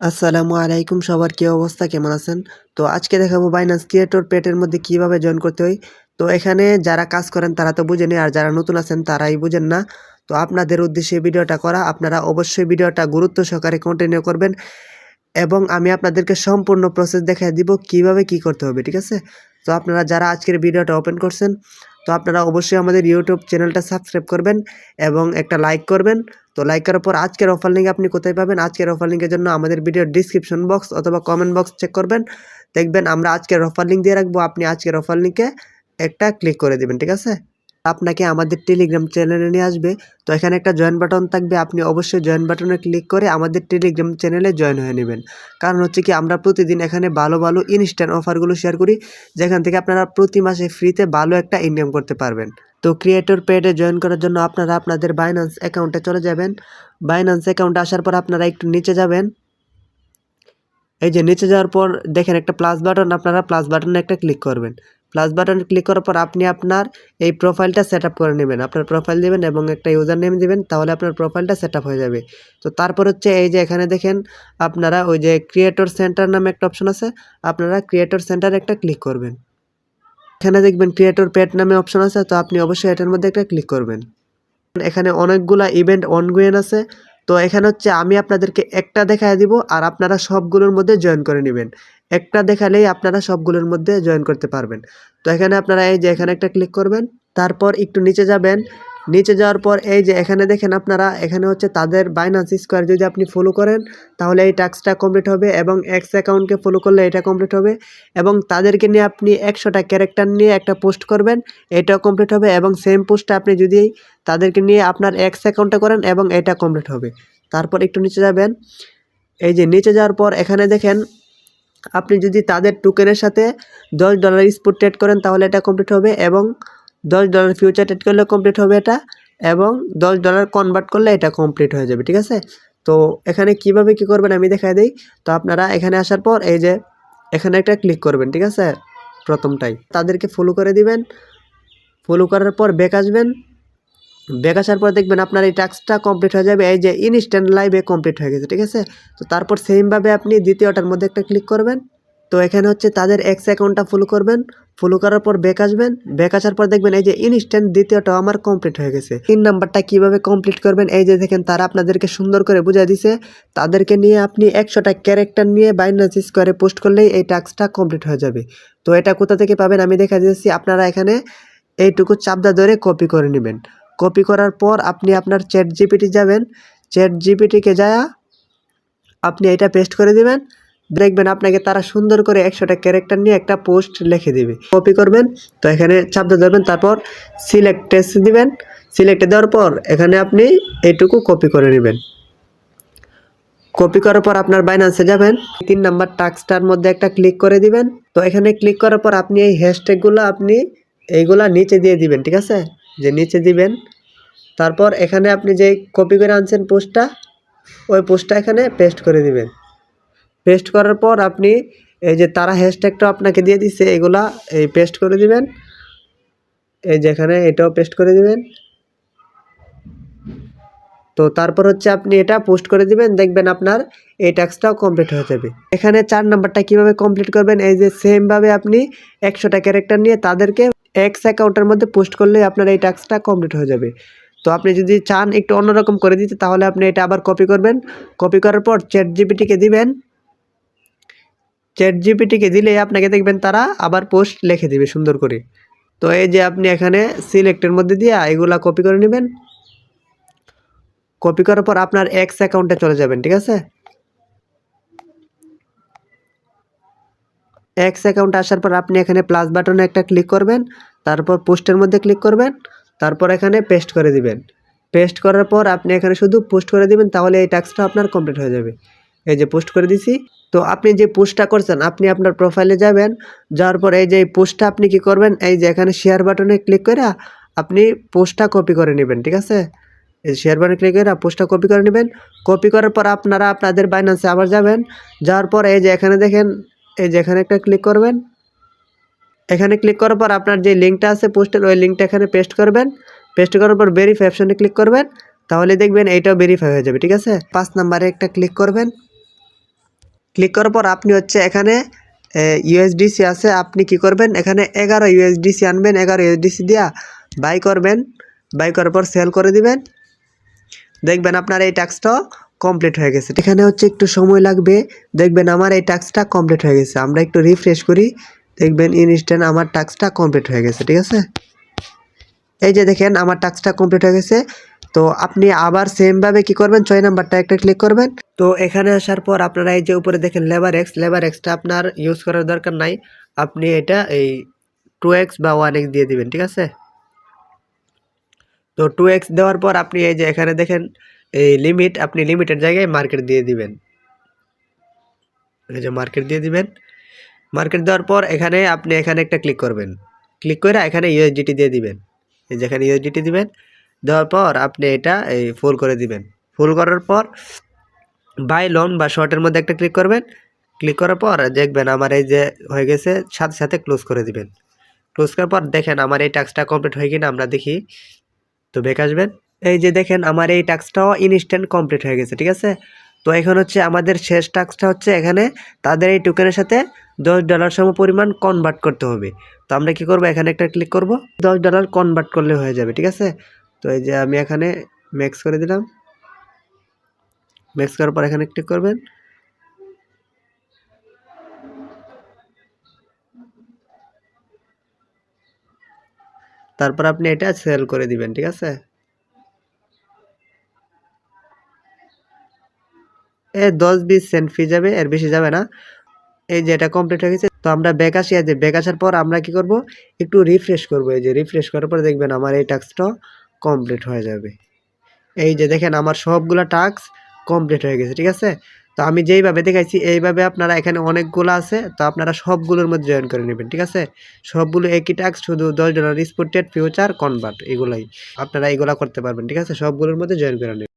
আসসালামু আলাইকুম, সবার কি অবস্থা? কেমন আছেন? তো আজকে দেখাবো বাইনান্স ক্রিয়েটর পেটের মধ্যে কীভাবে জয়েন করতে হয়। তো এখানে যারা কাজ করেন, তারা তো বুঝেনি, আর যারা নতুন আছেন, তারাই বুঝেন না। তো আপনাদের উদ্দেশ্যে ভিডিওটা করা, আপনারা অবশ্যই ভিডিওটা গুরুত্ব সহকারে কন্টিনিউ করবেন এবং আমি আপনাদেরকে সম্পূর্ণ প্রসেস দেখাই দিব কীভাবে কি করতে হবে, ঠিক আছে? তো আপনারা যারা আজকের ভিডিওটা ওপেন করছেন তো আপনারা অবশ্যই আমাদের ইউটিউব চ্যানেলটা সাবস্ক্রাইব করবেন এবং একটা লাইক করবেন। তো লাইক করার পর আজকের অফার লিঙ্ক আপনি কোথায় পাবেন? আজকের অফার লিঙ্কের জন্য আমাদের ভিডিও ডিসক্রিপশন বক্স অথবা কমেন্ট বক্স চেক করবেন। দেখবেন আমরা আজকের অফার লিঙ্ক দিয়ে রাখব। আপনি আজকের অফার লিঙ্কে একটা ক্লিক করে দেবেন, ঠিক আছে? আপনাকে আমাদের টেলিগ্রাম চ্যানেলে নিয়ে আসবে। তো এখানে একটা জয়েন বাটন থাকবে। আপনি অবশ্যই জয়েন বাটনে ক্লিক করে আমাদের টেলিগ্রাম চ্যানেলে জয়েন হয়ে নেবেন। কারণ হচ্ছে কি, আমরা প্রতিদিন এখানে ভালো ভালো ইনস্ট্যান্ট অফারগুলো শেয়ার করি, যেখান থেকে আপনারা প্রতি মাসে ফ্রিতে ভালো একটা ইনকাম করতে পারবেন। তো ক্রিয়েটর পেডে জয়েন করার জন্য আপনারা আপনাদের বাইন্যান্স অ্যাকাউন্টে চলে যাবেন। বাইন্যান্স অ্যাকাউন্টে আসার পর আপনারা একটু নিচে যাবেন। এই যে নিচে যাওয়ার পর দেখেন একটা প্লাস বাটন আপনারা প্লাস বাটনে একটা ক্লিক করবেন। প্লাস বাটন ক্লিক করার পর আপনি আপনার এই প্রোফাইলটা সেট করে নেবেন। আপনার প্রোফাইল দেবেন এবং একটা ইউজার নেম দেবেন, তাহলে আপনার প্রোফাইলটা সেট হয়ে যাবে। তো তারপর হচ্ছে এই যে এখানে দেখেন, আপনারা ওই যে ক্রিয়েটর সেন্টার নামে একটা অপশন আছে, আপনারা ক্রিয়েটর সেন্টারে একটা ক্লিক করবেন। এখানে দেখবেন ক্রিয়েটর পেট নামে অপশন আছে, তো আপনি অবশ্যই এটার মধ্যে একটা ক্লিক করবেন। এখানে অনেকগুলা ইভেন্ট অনগোয়েন আছে তো এখানে হচ্ছে আমি আপনাদেরকে একটা দেখায় দিব আর আপনারা সবগুলোর মধ্যে জয়েন করে নেবেন। একটা দেখালেই আপনারা সবগুলোর মধ্যে জয়েন করতে পারবেন। তো এখানে আপনারা এই যে এখানে একটা ক্লিক করবেন, তারপর একটু নিচে যাবেন নিচে যাওয়ার পর এই যে এখানে দেখেন আপনারা, এখানে হচ্ছে তাদের বাইনান্স স্কোয়ার যদি আপনি ফলো করেন, তাহলে এই টাস্কটা কমপ্লিট হবে এবং এক্স অ্যাকাউন্টকে ফলো করলে এটা কমপ্লিট হবে এবং তাদেরকে নিয়ে আপনি একশোটা ক্যারেক্টার নিয়ে একটা পোস্ট করবেন এটাও কমপ্লিট হবে এবং সেম পোস্টটা আপনি যদি তাদেরকে নিয়ে আপনার এক্স অ্যাকাউন্টে করেন এবং এটা কমপ্লিট হবে। তারপর একটু নিচে যাবেন, এই যে নিচে যাওয়ার পর এখানে দেখেন, আপনি যদি তাদের টোকেনের সাথে দশ ডলার স্পোর্ট ট্রেড করেন, তাহলে এটা কমপ্লিট হবে এবং দশ ডলার ফিউচার ট্রেড করলে কমপ্লিট হবে এটা এবং দশ ডলার কনভার্ট করলে এটা কমপ্লিট হয়ে যাবে, ঠিক আছে? তো এখানে কীভাবে কি করবেন আমি দেখাই দিই। তো আপনারা এখানে আসার পর এই যে এখানে একটা ক্লিক করবেন, ঠিক আছে? প্রথমটাই। তাদেরকে ফলো করে দিবেন। ফলো করার পর ব্যাক আসবেন। ব্যাক আসার পর দেখবেন আপনার এই টাস্কটা কমপ্লিট হয়ে যাবে। এই যে ইনস্ট্যান্ট লাইভে কমপ্লিট হয়ে গেছে, ঠিক আছে? তো তারপর সেমভাবে আপনি দ্বিতীয়টার মধ্যে একটা ক্লিক করবেন। তো এখানে হচ্ছে তাদের এক্স অ্যাকাউন্টটা ফলো করবেন ফলো করার পর ব্যাক আসবেন ব্যাক আসার পর দেখবেন এই যে ইনস্ট্যান্ট দ্বিতীয়টা আমার কমপ্লিট হয়ে গেছে। তিন নাম্বারটা কীভাবে কমপ্লিট করবেন? এই যে দেখেন তারা আপনাদেরকে সুন্দর করে বুঝাই দিছে। তাদেরকে নিয়ে আপনি একশোটা ক্যারেক্টার নিয়ে বাইনান্স স্কোয়ারে পোস্ট করলেই এই টাস্কটা কমপ্লিট হয়ে যাবে। তো এটা কোথা থেকে পাবেন? আমি দেখা দিয়েছি, আপনারা এখানে এইটুকু চাপদা ধরে কপি করে নেবেন। কপি করার পর আপনি আপনার চ্যাট জিপিটি যাবেন। চ্যাট জিপিটিকে যায় আপনি এটা পেস্ট করে দিবেন। দেখবেন আপনাকে তারা সুন্দর করে একশোটা ক্যারেক্টার নিয়ে একটা পোস্ট লিখে দিবে। কপি করবেন, তো এখানে চাপতে ধরবেন, তারপর সিলেক্ট টেস্ট দিবেন। সিলেক্টে দেওয়ার পর এখানে আপনি এইটুকু কপি করে নেবেন। কপি করার পর আপনার বাইন্যান্সে যাবেন, তিন নাম্বার টাস্কটার মধ্যে একটা ক্লিক করে দিবেন। তো এখানে ক্লিক করার পর আপনি এই হ্যাশট্যাগুলো আপনি এইগুলা নিচে দিয়ে দিবেন, ঠিক আছে? যে নিচে দিবেন, তারপর এখানে আপনি যে কপি করে আনছেন পোস্টটা ওই পোস্টটা এখানে পেস্ট করে দিবেন। পেস্ট করার পর আপনি এই যে তারা হ্যাশট্যাগটা আপনাকে দিয়ে দিছে, এগুলা এই পেস্ট করে দিবেন। এই যেখানে এটাও পেস্ট করে দিবেন। তো তারপর হচ্ছে আপনি এটা পোস্ট করে দিবেন, দেখবেন আপনার এই টাস্কটাও কমপ্লিট হয়ে যাবে। এখানে চার নাম্বারটা কীভাবে কমপ্লিট করবেন, এই যে সেমভাবে আপনি একশোটা ক্যারেক্টার নিয়ে তাদেরকে এক্স অ্যাকাউন্টের মধ্যে পোস্ট করলে আপনার এই টাস্কটা কমপ্লিট হয়ে যাবে। তো আপনি যদি চান একটু অন্যরকম করে দিতে, তাহলে আপনি এটা আবার কপি করবেন। কপি করার পর চ্যাট জিপিটিকে দিবেন। চ্যাট জিপিটিকে দিলে আপনাকে দেখবেন তারা আবার পোস্ট লিখে দিবে সুন্দর করে। তো এই যে আপনি এখানে সিলেক্টের মধ্যে দিয়ে এগুলা কপি করে নেবেন। কপি করার পর আপনার এক্স অ্যাকাউন্টে চলে যাবেন, ঠিক আছে? এক্স অ্যাকাউন্ট আসার পর আপনি এখানে প্লাস বাটনে একটা ক্লিক করবেন, তারপর পোস্টের মধ্যে ক্লিক করবেন, তারপর এখানে পেস্ট করে দিবেন। পেস্ট করার পর আপনি এখানে শুধু পোস্ট করে দিবেন, তাহলে এই টাস্কটা আপনার কমপ্লিট হয়ে যাবে। এই যে পোস্ট করে দিছি তো আপনি যে পোস্টটা করছেন, আপনি আপনার প্রোফাইলে যাবেন, যাওয়ার পর এই যে পোস্টটা আপনি কি করবেন, এই যে এখানে শেয়ার বাটনে ক্লিক করে আপনি পোস্টটা কপি করে নেবেন, ঠিক আছে? এই শেয়ার বাটনে ক্লিক করে পোস্টটা কপি করে নেবেন কপি করার পর আপনারা আপনাদের বাইন্যান্সে আবার যাবেন, যাওয়ার পর এই যে এখানে দেখেন, এই যে এখানে একটা ক্লিক করবেন। এখানে ক্লিক করার পর আপনার যে লিঙ্কটা আছে পোস্টের ওই লিঙ্কটা এখানে পেস্ট করবেন পেস্ট করার পর ভেরিফাই অপশনে ক্লিক করবেন, তাহলে দেখবেন এইটাও ভেরিফাই হয়ে যাবে, ঠিক আছে? পাঁচ নাম্বারে একটা ক্লিক করবেন। ক্লিক করার পর আপনি হচ্ছে এখানে ইউএসডিসি আছে, আপনি কি করবেন? এখানে এগারো ইউএসডিসি আনবেন, এগারো ইউএসডিসি দিয়া বাই করবেন। বাই করার পর সেল করে দিবেন। দেখবেন আপনার এই টাস্কটাও কমপ্লিট হয়ে গেছে। এখানে হচ্ছে একটু সময় লাগবে। দেখবেন আমার এই টাস্কটা কমপ্লিট হয়ে গেছে। আমরা একটু রিফ্রেশ করি। দেখবেন ইনস্ট্যান্ট আমার টাস্কটা কমপ্লিট হয়ে গেছে, ঠিক আছে? এই যে দেখেন, আমার টাস্কটা কমপ্লিট হয়ে গেছে। তো আপনি আবার সেমভাবে কি করবেন? ছয় নাম্বারটা একটা ক্লিক করবেন। তো এখানে আসার পর আপনারা এই যে উপরে দেখেন লেবার এক্স লেবার এক্সটা আপনার ইউজ করার দরকার নাই। আপনি এটা এই টু এক্স বা ওয়ান এক্স দিয়ে দিবেন, ঠিক আছে? তো টু এক্স দেওয়ার পর আপনি এই যে এখানে দেখেন, এই লিমিট আপনি লিমিটের জায়গায় মার্কেট দিয়ে দিবেন। এই যে মার্কেট দিয়ে দিবেন। মার্কেট দেওয়ার পর এখানে আপনি এখানে একটা ক্লিক করবেন। ক্লিক করে এখানে ইউএসডিটি দিয়ে দিবেন। এই যে এখানে ইউএসডিটি দিবেন। দেওয়ার পর আপনি এটা এই ফুল করে দিবেন। ফুল করার পর বাই লোন বা শর্টের মধ্যে একটা ক্লিক করবেন। ক্লিক করার পর দেখবেন আমার এই যে হয়ে গেছে, সাথে সাথে ক্লোজ করে দিবেন। ক্লোজ করার পর দেখেন আমার এই টাস্কটা কমপ্লিট হয়ে কিনা, আমরা দেখি। তো বেক আসবেন। এই যে দেখেন আমার এই টাস্কটাও ইনস্ট্যান্ট কমপ্লিট হয়ে গেছে, ঠিক আছে? তো এখন হচ্ছে আমাদের শেষ টাস্কটা হচ্ছে এখানে তাদের এই টোকেনের সাথে দশ ডলার সম পরিমাণ কনভার্ট করতে হবে। তো আমরা কি করব? এখানে একটা ক্লিক করব। দশ ডলার কনভার্ট করলে হয়ে যাবে, ঠিক আছে? তো এই যে আমি এখানে ম্যাক্স করে দিলাম। ম্যাক্স করার পর এখানে ক্লিক করবেন। তারপর আপনি এটা সেল করে দিবেন, ঠিক আছে? এ দশ বিশ সেন্ট ফি যাবে, এর বেশি যাবে না। এই যে এটা কমপ্লিট হয়ে গেছে, তো আমরা ব্যাক আসি। যে ব্যাক আসার পর আমরা কি করব? একটু রিফ্রেশ করব। এই যে রিফ্রেশ করার পর দেখবেন আমার এই টাস্কটা কমপ্লিট হয়ে যাবে। এই যে দেখেন আমার সবগুলো টাস্ক কমপ্লিট হয়ে গেছে, ঠিক আছে? তো আমি যেইভাবে দেখাইছি, এইভাবে আপনারা এখানে অনেকগুলো আছে, তো আপনারা সবগুলোর মধ্যে জয়েন করে নেবেন, ঠিক আছে? সবগুলো একই টাস্ক শুধু দশ ডলার স্পোর্টেড ফিউচার কনভার্ট এগুলাই। আপনারা এগুলা করতে পারবেন, ঠিক আছে? সবগুলোর মধ্যে জয়েন করে নেবেন।